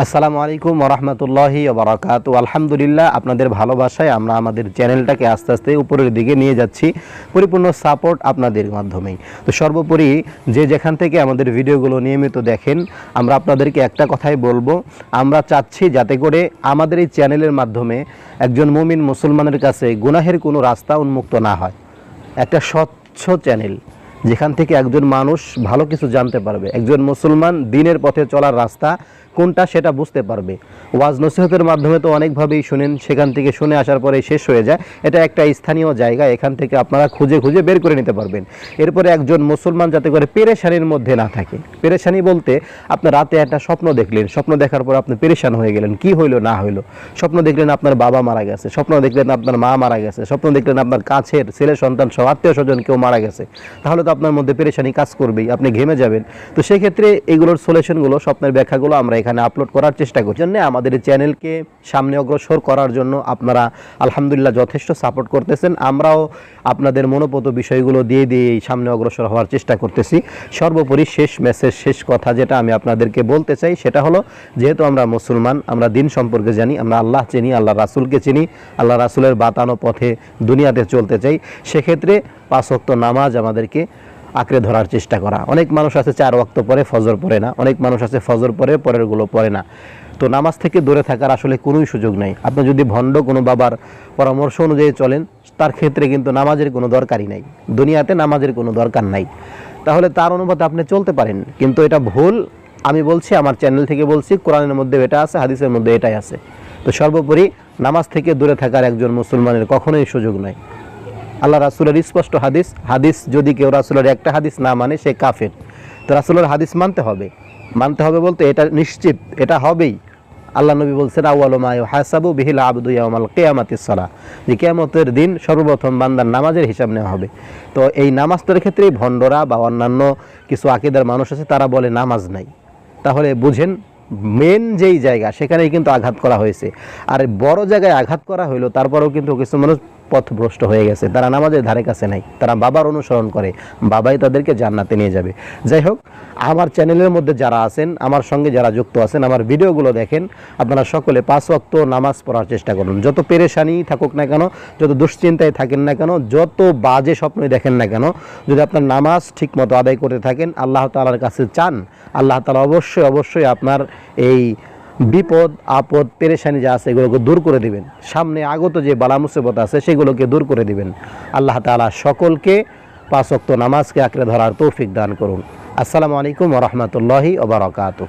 আসসালামু আলাইকুম ওরহমতুল্লাহি ওবরাকাত। আলহামদুলিল্লাহ, আপনাদের ভালোবাসায় আমরা আমাদের চ্যানেলটাকে আস্তে আস্তে উপরের দিকে নিয়ে যাচ্ছি। পরিপূর্ণ সাপোর্ট আপনাদের মাধ্যমেই। তো সর্বোপরি যে যেখান থেকে আমাদের ভিডিওগুলো নিয়মিত দেখেন, আমরা আপনাদেরকে একটা কথাই বলব। আমরা চাচ্ছি যাতে করে আমাদের এই চ্যানেলের মাধ্যমে একজন মুমিন মুসলমানের কাছে গুনাহের কোনো রাস্তা উন্মুক্ত না হয়। একটা স্বচ্ছ চ্যানেল, যেখান থেকে একজন মানুষ ভালো কিছু জানতে পারবে। একজন মুসলমান দিনের পথে চলার রাস্তা কোনটা সেটা বুঝতে পারবে। ওয়াজ নসিহতের মাধ্যমে তো অনেকভাবেই শুনেন, সেখান থেকে শুনে আসার পরে শেষ হয়ে যায়। এটা একটা স্থানীয় জায়গা, এখান থেকে আপনারা খুঁজে খুঁজে বের করে নিতে পারবেন। এরপরে একজন মুসলমান যাতে করে পেরেশানির মধ্যে না থাকে। পেরেশানি বলতে আপনি রাতে একটা স্বপ্ন দেখলেন, স্বপ্ন দেখার পর আপনি পেরেশান হয়ে গেলেন, কি হইল, না হইল। স্বপ্ন দেখলেন আপনার বাবা মারা গেছে, স্বপ্ন দেখলেন আপনার মা মারা গেছে, স্বপ্ন দেখলেন আপনার কাছের ছেলে, সন্তান সব আত্মীয় স্বজন কেউ মারা গেছে। তাহলে তো আপনার মধ্যে পেরেশানি কাজ করবেই, আপনি ঘেমে যাবেন। তো সেক্ষেত্রে এগুলোর সলিউশনগুলো, স্বপ্নের ব্যাখ্যাগুলো আমরা এখানে আপলোড করার চেষ্টা করছি। জন্য আমাদের চ্যানেলকে সামনে অগ্রসর করার জন্য আপনারা আলহামদুলিল্লাহ যথেষ্ট সাপোর্ট করতেছেন। আমরাও আপনাদের মনোপত বিষয়গুলো দিয়ে দিয়ে সামনে অগ্রসর হওয়ার চেষ্টা করতেছি। সর্বোপরি শেষ মেসেজ শেষ কথা যেটা আমি আপনাদেরকে বলতে চাই, সেটা হলো, যেহেতু আমরা মুসলমান, আমরা দিন সম্পর্কে জানি, আমরা আল্লাহ চিনি, আল্লাহ রাসুলকে চিনি, আল্লাহ রাসুলের বাতানো পথে দুনিয়াতে চলতে চাই, সেক্ষেত্রে পাঁচ ওয়াক্ত নামাজ আমাদেরকে আঁকড়ে ধরার চেষ্টা করা। অনেক মানুষ আছে চার ওয়াক্ত পরে ফজর পড়ে না, অনেক মানুষ আছে ফজর পরে পরেরগুলো পড়ে না। তো নামাজ থেকে দূরে থাকার আসলে কোনোই সুযোগ নেই। আপনি যদি ভণ্ড কোনো বাবার পরামর্শ অনুযায়ী চলেন, তার ক্ষেত্রে কিন্তু নামাজের কোনো দরকারই নাই। দুনিয়াতে নামাজের কোনো দরকার নাই। তাহলে তার অনুপাতে আপনি চলতে পারেন। কিন্তু এটা ভুল, আমি বলছি, আমার চ্যানেল থেকে বলছি, কোরআনের মধ্যে এটা আছে, হাদিসের মধ্যে এটাই আছে। তো সর্বোপরি নামাজ থেকে দূরে থাকার একজন মুসলমানের কখনোই সুযোগ নাই। আল্লাহ রাসুলের স্পষ্ট হাদিস হাদিস যদি কেউ রাসুলের একটা হাদিস না মানে সে কাফের। তো রাসুলের হাদিস মানতে হবে। মানতে হবে বলতে এটা নিশ্চিত, এটা হবেই। আল্লাহ নবী বলছেন আউআলমায় হাসাবু বিহিল আবদুয়ামাল কেয়ামাতিস সালা যে কেয়ামতের দিন সর্বপ্রথম বান্দার নামাজের হিসাব নেওয়া হবে। তো এই নামাজটার ক্ষেত্রেই ভণ্ডরা বা অন্যান্য কিছু আকিদার মানুষ আছে, তারা বলে নামাজ নাই। তাহলে বুঝেন, মেন যেই জায়গা, সেখানেই কিন্তু আঘাত করা হয়েছে। আর বড় জায়গায় আঘাত করা হইল, তারপরেও কিন্তু কিছু মানুষ পথভ্রষ্ট হয়ে গেছে, তারা নামাজের ধারে কাছে নাই, তারা বাবার অনুসরণ করে, বাবাই তাদেরকে জান্নাতে নিয়ে যাবে। যাই হোক, আমার চ্যানেলের মধ্যে যারা আছেন, আমার সঙ্গে যারা যুক্ত আছেন, আমার ভিডিওগুলো দেখেন, আপনারা সকলে পাঁচ ওয়াক্ত নামাজ পড়ার চেষ্টা করুন। যত পেরেশানি থাকুক না কেন, যত দুশ্চিন্তায় থাকেন না কেন, যত বাজে স্বপ্নই দেখেন না কেন, যদি আপনার নামাজ ঠিক মতো আদায় করতে থাকেন, আল্লাহ তালার কাছে চান, আল্লাহ তালা অবশ্যই অবশ্যই আপনার এই বিপদ, আপদ, পেরেশানি যা আছে এগুলোকে দূর করে দিবেন। সামনে আগত যে বালা মুসিবত আছে সেগুলোকে দূর করে দিবেন। আল্লাহ তালা সকলকে পাঁচ ওয়াক্ত নামাজকে আঁকড়ে ধরার তৌফিক দান করুন। আসসালামু আলাইকুম রহমতুল্লাহি ওবরাকাতু